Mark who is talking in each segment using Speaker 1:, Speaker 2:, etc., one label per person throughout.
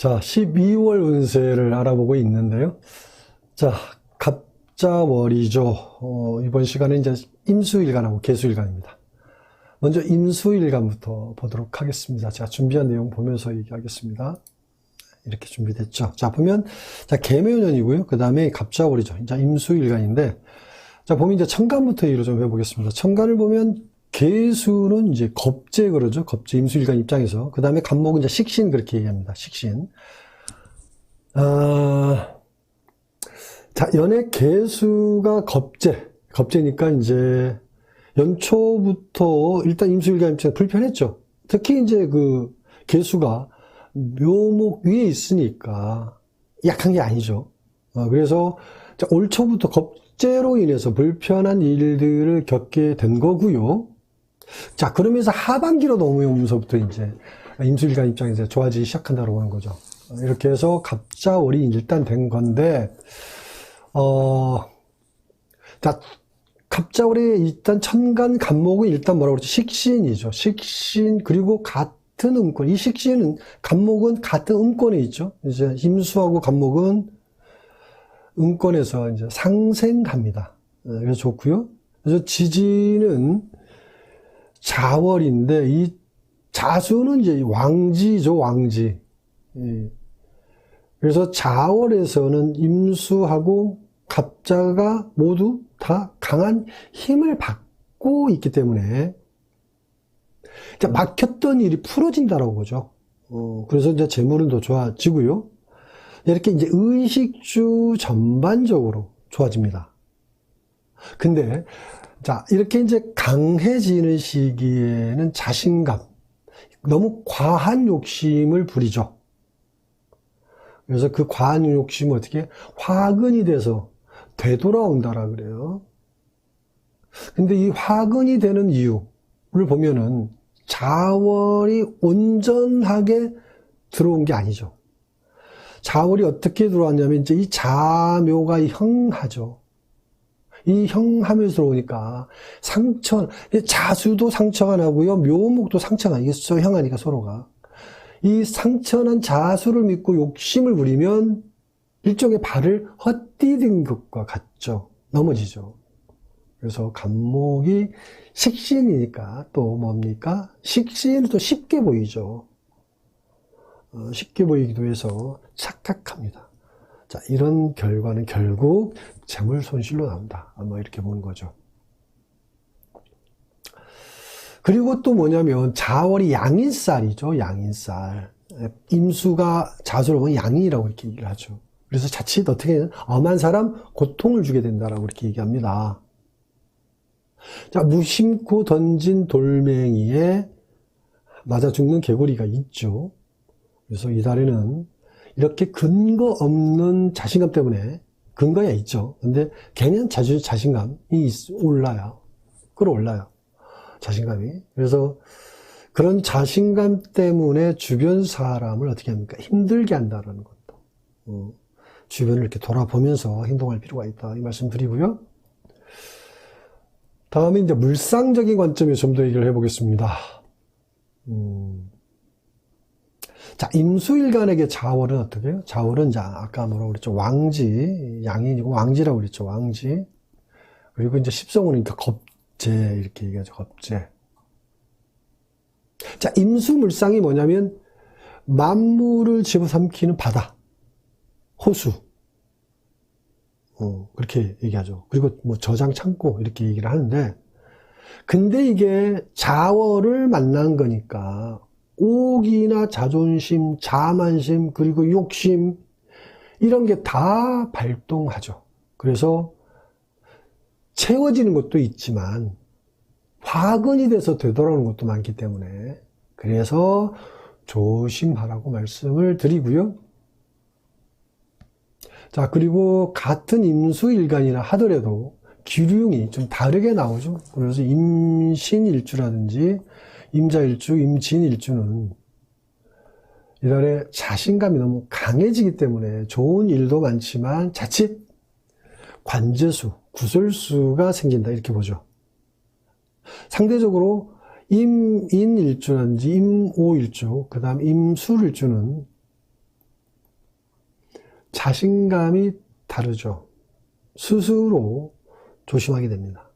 Speaker 1: 자, 12월 운세를 알아보고 있는데요. 자, 갑자월이죠. 어, 이번 시간에 이제 임수일간하고 개수일간입니다. 먼저 임수일간부터 보도록 하겠습니다. 제가 준비한 내용 보면서 얘기하겠습니다. 이렇게 준비됐죠. 자, 보면, 자, 개묘년이고요. 그 다음에 갑자월이죠. 이제 임수일간인데, 자, 보면 이제 천간부터 얘기를 좀 해보겠습니다. 천간을 보면 개수는 이제 겁재 그러죠. 겁재 임수일간 입장에서. 그 다음에 간목은 이제 식신 그렇게 얘기합니다. 식신. 아, 자, 연애 개수가 겁재. 겁재니까 이제 연초부터 일단 임수일간 입장에 불편했죠. 특히 이제 그 개수가 묘목 위에 있으니까 약한 게 아니죠. 어, 그래서 자, 올 초부터 겁재로 인해서 불편한 일들을 겪게 된 거고요. 자, 그러면서 하반기로 넘어오면서부터 이제 임술관 입장에서 좋아지기 시작한다고 하는 거죠. 이렇게 해서 갑자월이 일단 된 건데, 어, 자, 갑자월이 일단 천간 간목은 일단 뭐라고 그러죠? 식신이죠. 식신, 그리고 같은 음권. 이 식신은, 간목은 같은 음권에 있죠. 이제 힘수하고 간목은 음권에서 이제 상생합니다. 네, 그래서 좋고요. 그래서 지지는 자월인데 이 자수는 이제 왕지죠, 왕지. 예. 그래서 자월에서는 임수하고 갑자가 모두 다 강한 힘을 받고 있기 때문에 막혔던 일이 풀어진다라고 보죠. 어, 그래서 이제 재물은 더 좋아지고요. 이렇게 이제 의식주 전반적으로 좋아집니다. 근데 자, 이렇게 이제 강해지는 시기에는 자신감, 너무 과한 욕심을 부리죠. 그래서 그 과한 욕심은 어떻게 화근이 돼서 되돌아온다라 그래요. 근데 이 화근이 되는 이유를 보면은 자월이 온전하게 들어온 게 아니죠. 자월이 어떻게 들어왔냐면 이제 이 자묘가 형하죠. 이 형하면서 들어오니까 상처, 자수도 상처가 나고요. 묘목도 상처가 나겠어. 형하니까 서로가. 이 상처난 자수를 믿고 욕심을 부리면 일종의 발을 헛디딘 것과 같죠. 넘어지죠. 그래서 간목이 식신이니까 또 뭡니까? 식신은 또 쉽게 보이죠. 어, 쉽게 보이기도 해서 착각합니다. 자, 이런 결과는 결국 재물 손실로 나온다. 뭐 이렇게 보는 거죠. 그리고 또 뭐냐면 자월이 양인살이죠. 양인살. 임수가 자수로 보면 양인이라고 이렇게 얘기를 하죠. 그래서 자칫 어떻게 엄한 사람 고통을 주게 된다라고 이렇게 얘기합니다. 자, 무심코 던진 돌멩이에 맞아 죽는 개구리가 있죠. 그래서 이 달에는 이렇게 근거 없는 자신감 때문에 근거야 있죠. 근데 괜한 자주 자신감이 올라요. 끌어올라요. 자신감이. 그래서 그런 자신감 때문에 주변 사람을 어떻게 합니까? 힘들게 한다라는 것도. 어, 주변을 이렇게 돌아보면서 행동할 필요가 있다. 이 말씀 드리고요. 다음에 이제 물상적인 관점에서 좀더 얘기를 해보겠습니다. 음, 자, 임수일간에게 자월은 어떻게 해요? 자월은 자, 아까 뭐라고 그랬죠? 왕지, 양인이고 왕지라고 그랬죠? 왕지. 그리고 이제 십성우니까 겁재, 이렇게 얘기하죠. 겁재. 자, 임수물상이 뭐냐면, 만물을 집어삼키는 바다, 호수. 어, 그렇게 얘기하죠. 그리고 뭐 저장 창고, 이렇게 얘기를 하는데, 근데 이게 자월을 만난 거니까, 옥이나 자존심, 자만심, 그리고 욕심, 이런 게 다 발동하죠. 그래서 채워지는 것도 있지만, 화근이 돼서 되돌아오는 것도 많기 때문에, 그래서 조심하라고 말씀을 드리고요. 자, 그리고 같은 임수일간이라 하더라도 기류용이 좀 다르게 나오죠. 그래서 임신일주라든지 임자일주, 임진일주는 이달에 자신감이 너무 강해지기 때문에 좋은 일도 많지만 자칫 관제수, 구설수가 생긴다 이렇게 보죠. 상대적으로 임인일주라든지 임오일주, 그 다음 임술일주는 자신감이 다르죠. 스스로 조심하게 됩니다.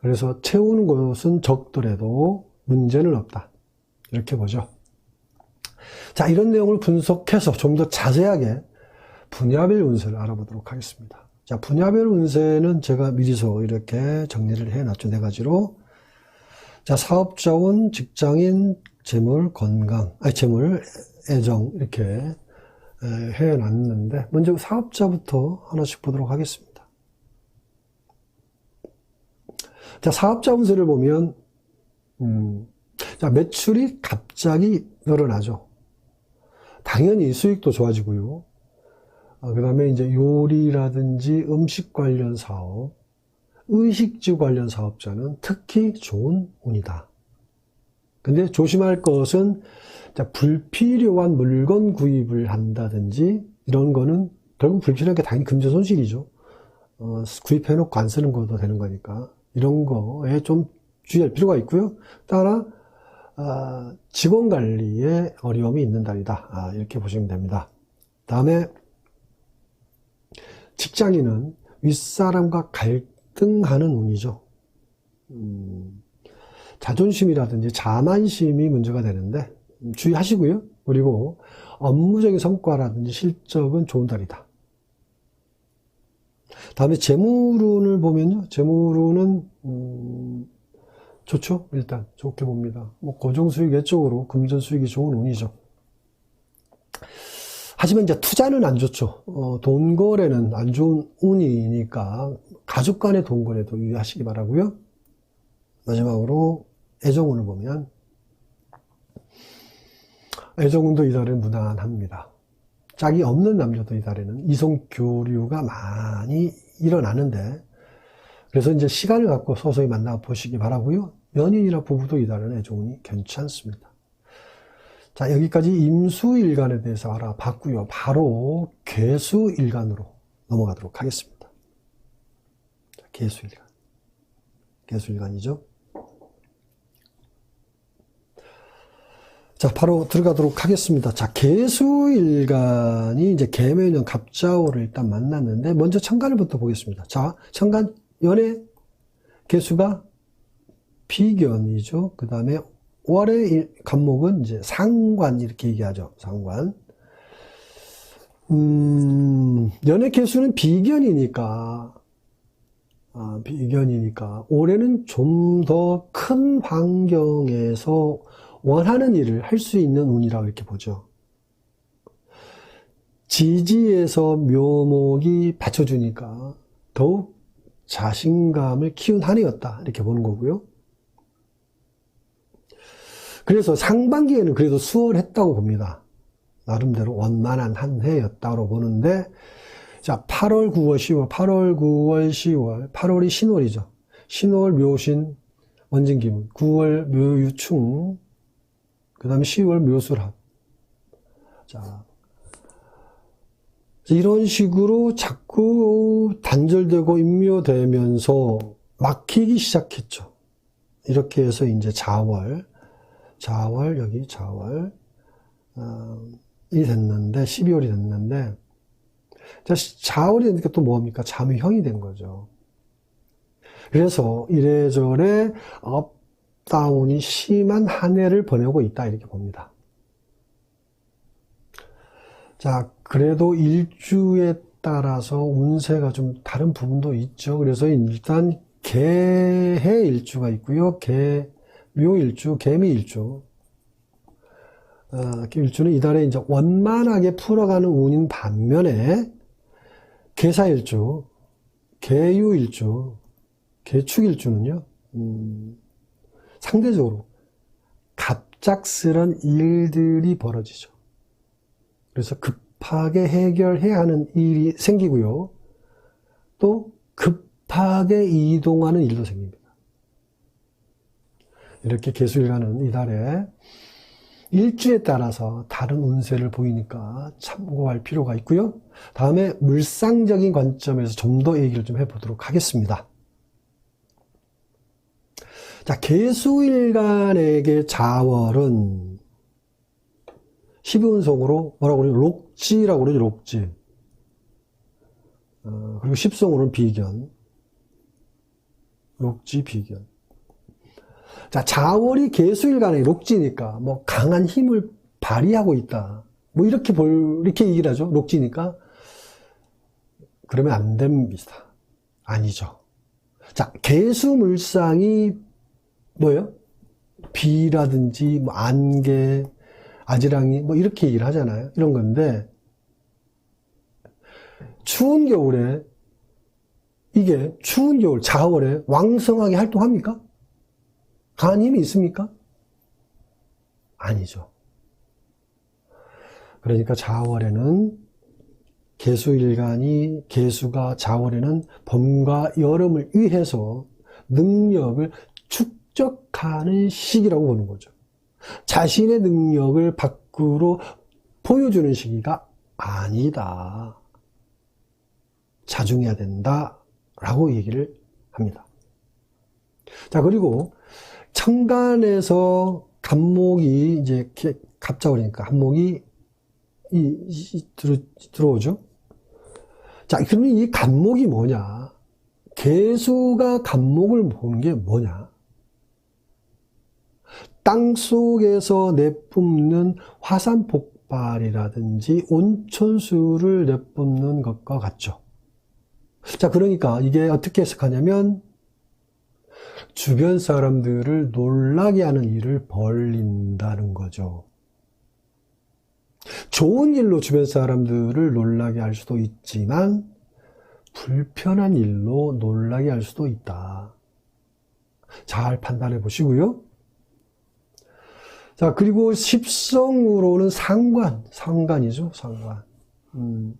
Speaker 1: 그래서 채우는 곳은 적더라도 문제는 없다. 이렇게 보죠. 자, 이런 내용을 분석해서 좀 더 자세하게 분야별 운세를 알아보도록 하겠습니다. 자, 분야별 운세는 제가 미리서 이렇게 정리를 해놨죠. 네 가지로. 자, 사업자운, 직장인, 재물, 건강, 아니, 재물, 애정, 이렇게 에, 해놨는데, 먼저 사업자부터 하나씩 보도록 하겠습니다. 자, 사업자 운세를 보면, 음, 자, 매출이 갑자기 늘어나죠. 당연히 수익도 좋아지고요. 그 다음에 이제 요리라든지 음식 관련 사업, 의식주 관련 사업자는 특히 좋은 운이다. 근데 조심할 것은 자, 불필요한 물건 구입을 한다든지 이런 거는 결국 불필요한 게 당연히 금전 손실이죠. 어, 구입해놓고 안 쓰는 것도 되는 거니까 이런 거에 좀 주의할 필요가 있고요. 따라 아, 직원 관리에 어려움이 있는 달이다. 아, 이렇게 보시면 됩니다. 다음에 직장인은 윗사람과 갈등하는 운이죠. 음, 자존심이라든지 자만심이 문제가 되는데 음, 주의하시고요. 그리고 업무적인 성과라든지 실적은 좋은 달이다. 다음에 재물운을 보면요. 재물운은 음, 좋죠. 일단 좋게 봅니다. 뭐 고정 수익 외적으로 금전 수익이 좋은 운이죠. 하지만 이제 투자는 안 좋죠. 어, 돈 거래는 안 좋은 운이니까 가족 간의 돈 거래도 유의하시기 바라고요. 마지막으로 애정운을 보면 애정운도 이달은 무난합니다. 짝이 없는 남녀도 이달에는 이성 교류가 많이 일어나는데 그래서 이제 시간을 갖고 서서히 만나 보시기 바라고요. 연인이나 부부도 이달은 애정운이 괜찮습니다. 자, 여기까지 임수일간에 대해서 알아봤고요. 바로 개수일간으로 넘어가도록 하겠습니다. 자, 개수일간. 개수일간이죠. 자, 바로 들어가도록 하겠습니다. 자, 개수일간이 이제 개묘년 갑자오를 일단 만났는데, 먼저 천간을부터 보겠습니다. 자, 천간, 연애 개수가 비견이죠. 그 다음에 월의 간목은 이제 상관 이렇게 얘기하죠. 상관. 음, 연애 개수는 비견이니까 아, 비견이니까 올해는 좀 더 큰 환경에서 원하는 일을 할 수 있는 운이라고 이렇게 보죠. 지지에서 묘목이 받쳐주니까 더욱 자신감을 키운 한 해였다 이렇게 보는 거고요. 그래서 상반기에는 그래도 수월했다고 봅니다. 나름대로 원만한 한 해였다고 보는데, 자, 8월, 9월, 10월, 8월, 9월, 10월, 8월이 신월이죠. 신월, 묘신, 원진기문, 9월, 묘유충, 그 다음에 10월, 묘술합. 자, 이런 식으로 자꾸 단절되고 임묘되면서 막히기 시작했죠. 이렇게 해서 이제 자월, 자월, 여기 자월, 어, 이 됐는데, 12월이 됐는데, 자, 자월이 되니까 또 뭡니까? 자묘형이 된 거죠. 그래서 이래저래 업다운이 심한 한 해를 보내고 있다, 이렇게 봅니다. 자, 그래도 일주에 따라서 운세가 좀 다른 부분도 있죠. 그래서 일단 개해 일주가 있고요. 개, 묘 일주, 개미 일주. 어, 일주는 이달에 이제 원만하게 풀어가는 운인 반면에 개사 일주, 개유 일주, 개축 일주는요, 음, 상대적으로 갑작스런 일들이 벌어지죠. 그래서 급 하게 해결해야 하는 일이 생기고요. 또 급하게 이동하는 일도 생깁니다. 이렇게 개수일간은 이달에 일주에 따라서 다른 운세를 보이니까 참고할 필요가 있고요. 다음에 물상적인 관점에서 좀 더 얘기를 좀 해보도록 하겠습니다. 자, 개수일간에게 자월은 12운성으로 뭐라고 그러죠? 록지라고 그러죠, 록지. 어, 그리고 십성으로는 비견. 록지 비견. 자, 자월이 개수일간의 록지니까 뭐 강한 힘을 발휘하고 있다. 뭐 이렇게 볼 이렇게 얘기를 하죠. 록지니까 그러면 안 됩니다. 아니죠. 자, 개수 물상이 뭐예요? 비라든지 뭐 안개, 아지랑이 뭐 이렇게 얘기를 하잖아요. 이런 건데 추운 겨울에 이게 추운 겨울 자월에 왕성하게 활동합니까? 강한 힘이 있습니까? 아니죠. 그러니까 자월에는 개수일간이 개수가 자월에는 봄과 여름을 위해서 능력을 축적하는 시기라고 보는 거죠. 자신의 능력을 밖으로 보여주는 시기가 아니다. 자중해야 된다. 라고 얘기를 합니다. 자, 그리고 천간에서 간목이 이제 이렇게 갑자그러니까 한목이 들어, 들어오죠. 자, 그러면 이 간목이 뭐냐? 개수가 간목을 보는 게 뭐냐? 땅 속에서 내뿜는 화산 폭발이라든지 온천수를 내뿜는 것과 같죠. 자, 그러니까 이게 어떻게 해석하냐면 주변 사람들을 놀라게 하는 일을 벌린다는 거죠. 좋은 일로 주변 사람들을 놀라게 할 수도 있지만 불편한 일로 놀라게 할 수도 있다. 잘 판단해 보시고요. 자, 그리고 십성으로는 상관, 상관이죠, 상관. 음,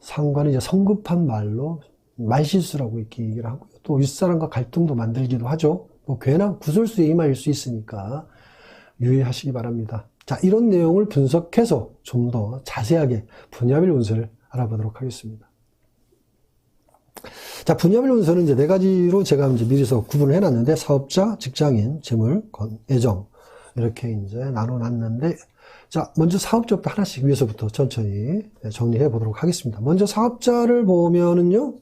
Speaker 1: 상관은 이제 성급한 말로 말실수라고 이렇게 얘기를 하고요. 또 윗사람과 갈등도 만들기도 하죠. 뭐 괜한 구설수 얘기만일 수 있으니까 유의하시기 바랍니다. 자, 이런 내용을 분석해서 좀 더 자세하게 분야별 운세를 알아보도록 하겠습니다. 자, 분야별 운세는 이제 네 가지로 제가 이제 미리서 구분을 해놨는데 사업자, 직장인, 재물, 건, 애정 이렇게 이제 나눠놨는데 자, 먼저 사업자부터 하나씩 위에서부터 천천히 정리해 보도록 하겠습니다. 먼저 사업자를 보면은요,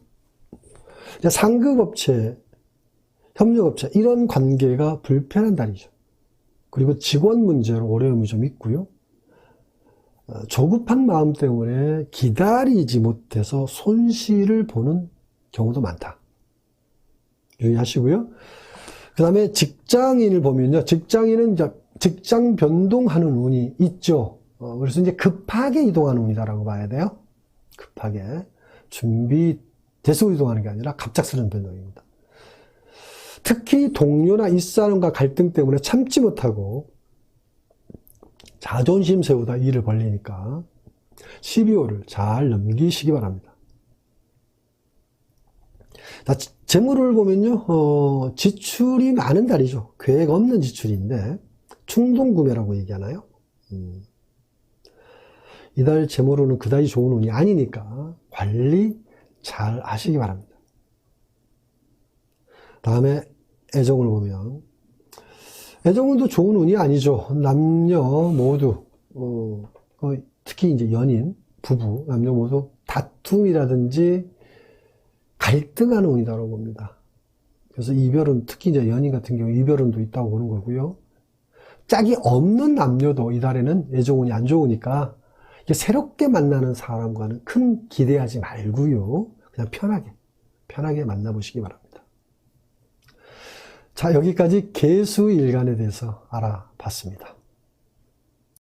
Speaker 1: 상급업체, 협력업체, 이런 관계가 불편한 달이죠. 그리고 직원 문제로 어려움이 좀 있고요. 어, 조급한 마음 때문에 기다리지 못해서 손실을 보는 경우도 많다. 유의하시고요. 그 다음에 직장인을 보면요. 직장인은 이제 직장 변동하는 운이 있죠. 어, 그래서 이제 급하게 이동하는 운이다라고 봐야 돼요. 급하게. 준비돼서 이동하는 게 아니라 갑작스러운 변동입니다. 특히 동료나 윗사람과 갈등 때문에 참지 못하고 자존심 세우다 일을 벌리니까 12호를 잘 넘기시기 바랍니다. 자, 재물을 보면요, 어, 지출이 많은 달이죠. 계획 없는 지출인데, 충동구매라고 얘기하나요? 음. 이달 재물로는 그다지 좋은 운이 아니니까 관리 잘 하시기 바랍니다. 다음에 애정을 보면 애정운도 좋은 운이 아니죠. 남녀 모두 어, 어, 특히 이제 연인, 부부, 남녀 모두 다툼이라든지 갈등하는 운이다라고 봅니다. 그래서 이별은 특히 이제 연인 같은 경우 이별운도 있다고 보는 거고요. 짝이 없는 남녀도 이달에는 애정운이 안 좋으니까 새롭게 만나는 사람과는 큰 기대하지 말고요. 그냥 편하게, 편하게 만나보시기 바랍니다. 자, 여기까지 개수일간에 대해서 알아봤습니다.